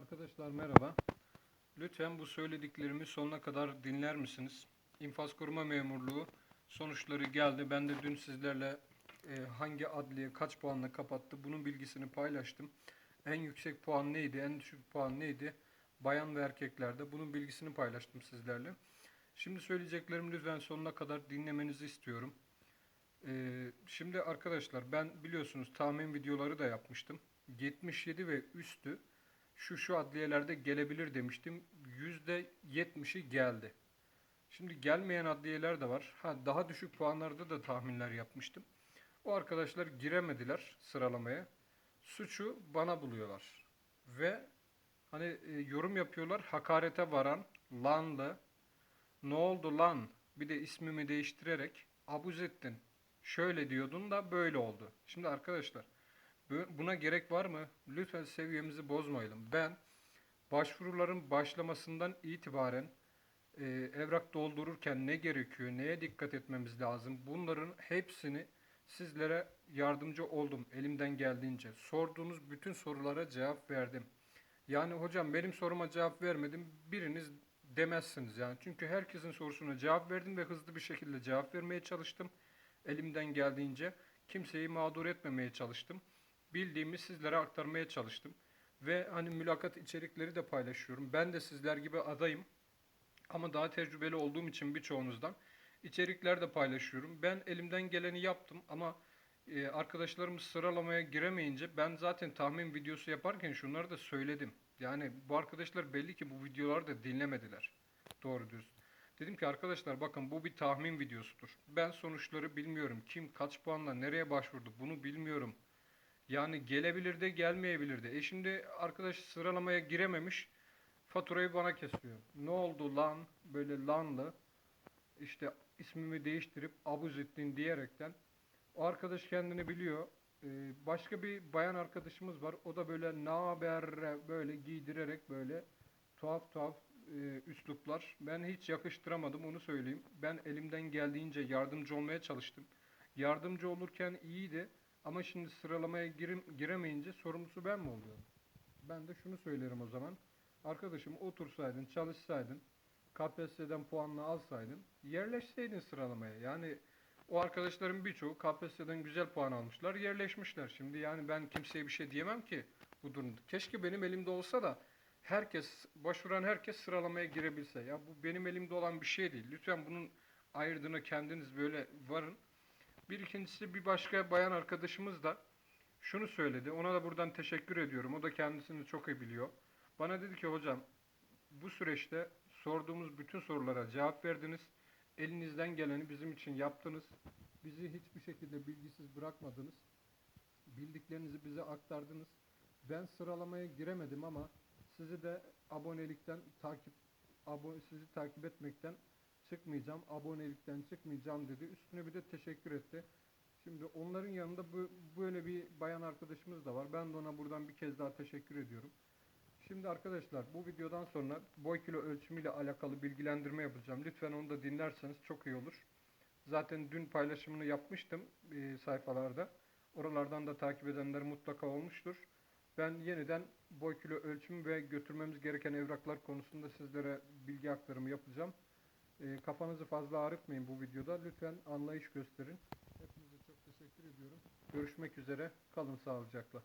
Arkadaşlar merhaba. Lütfen bu söylediklerimi sonuna kadar dinler misiniz? İnfaz koruma memurluğu sonuçları geldi. Ben de dün sizlerle e, hangi adliye kaç puanla kapattı bunun bilgisini paylaştım. En yüksek puan neydi, en düşük puan neydi? Bayan ve erkeklerde bunun bilgisini paylaştım sizlerle. Şimdi söyleyeceklerimi lütfen sonuna kadar dinlemenizi istiyorum. Ee, şimdi arkadaşlar ben biliyorsunuz tahmin videoları da yapmıştım. 77 ve üstü şu şu adliyelerde gelebilir demiştim. %70'i geldi. Şimdi gelmeyen adliyeler de var. Ha daha düşük puanlarda da tahminler yapmıştım. O arkadaşlar giremediler sıralamaya. Suçu bana buluyorlar. Ve hani e, yorum yapıyorlar hakarete varan lanlı ne oldu lan bir de ismimi değiştirerek Abuzettin şöyle diyordun da böyle oldu. Şimdi arkadaşlar buna gerek var mı? Lütfen seviyemizi bozmayalım. Ben başvuruların başlamasından itibaren e, evrak doldururken ne gerekiyor, neye dikkat etmemiz lazım bunların hepsini sizlere yardımcı oldum elimden geldiğince. Sorduğunuz bütün sorulara cevap verdim. Yani hocam benim soruma cevap vermedim biriniz demezsiniz yani. Çünkü herkesin sorusuna cevap verdim ve hızlı bir şekilde cevap vermeye çalıştım. Elimden geldiğince kimseyi mağdur etmemeye çalıştım. Bildiğimi sizlere aktarmaya çalıştım. Ve hani mülakat içerikleri de paylaşıyorum. Ben de sizler gibi adayım. Ama daha tecrübeli olduğum için birçoğunuzdan içerikler de paylaşıyorum. Ben elimden geleni yaptım ama e, arkadaşlarımız sıralamaya giremeyince ben zaten tahmin videosu yaparken şunları da söyledim. Yani bu arkadaşlar belli ki bu videoları da dinlemediler. Doğru dürüst. Dedim ki arkadaşlar bakın bu bir tahmin videosudur. Ben sonuçları bilmiyorum. Kim kaç puanla nereye başvurdu bunu bilmiyorum. Yani gelebilir de gelmeyebilir de. E şimdi arkadaş sıralamaya girememiş. Faturayı bana kesiyor. Ne oldu lan? Böyle lanlı. İşte ismimi değiştirip Abuzettin diyerekten. O arkadaş kendini biliyor. Ee, başka bir bayan arkadaşımız var. O da böyle naber böyle giydirerek böyle tuhaf tuhaf e, üsluplar. Ben hiç yakıştıramadım onu söyleyeyim. Ben elimden geldiğince yardımcı olmaya çalıştım. Yardımcı olurken iyiydi. Ama şimdi sıralamaya girim, giremeyince sorumlusu ben mi oluyorum? Ben de şunu söylerim o zaman. Arkadaşım otursaydın, çalışsaydın, KPSS'den puanını alsaydın, yerleşseydin sıralamaya. Yani o arkadaşların birçoğu KPSS'den güzel puan almışlar, yerleşmişler. Şimdi yani ben kimseye bir şey diyemem ki bu durumda. Keşke benim elimde olsa da herkes, başvuran herkes sıralamaya girebilse. Ya bu benim elimde olan bir şey değil. Lütfen bunun ayırdığına kendiniz böyle varın. Bir ikincisi bir başka bayan arkadaşımız da şunu söyledi. Ona da buradan teşekkür ediyorum. O da kendisini çok iyi biliyor. Bana dedi ki hocam bu süreçte sorduğumuz bütün sorulara cevap verdiniz. Elinizden geleni bizim için yaptınız. Bizi hiçbir şekilde bilgisiz bırakmadınız. Bildiklerinizi bize aktardınız. Ben sıralamaya giremedim ama sizi de abonelikten takip abone, sizi takip etmekten çıkmayacağım, abonelikten çıkmayacağım dedi. Üstüne bir de teşekkür etti. Şimdi onların yanında bu, böyle bir bayan arkadaşımız da var. Ben de ona buradan bir kez daha teşekkür ediyorum. Şimdi arkadaşlar bu videodan sonra boy kilo ölçümüyle alakalı bilgilendirme yapacağım. Lütfen onu da dinlerseniz çok iyi olur. Zaten dün paylaşımını yapmıştım e, sayfalarda. Oralardan da takip edenler mutlaka olmuştur. Ben yeniden boy kilo ölçümü ve götürmemiz gereken evraklar konusunda sizlere bilgi aktarımı yapacağım. E, kafanızı fazla ağrıtmayın bu videoda. Lütfen anlayış gösterin. Hepinize çok teşekkür ediyorum. Görüşmek üzere. Kalın sağlıcakla.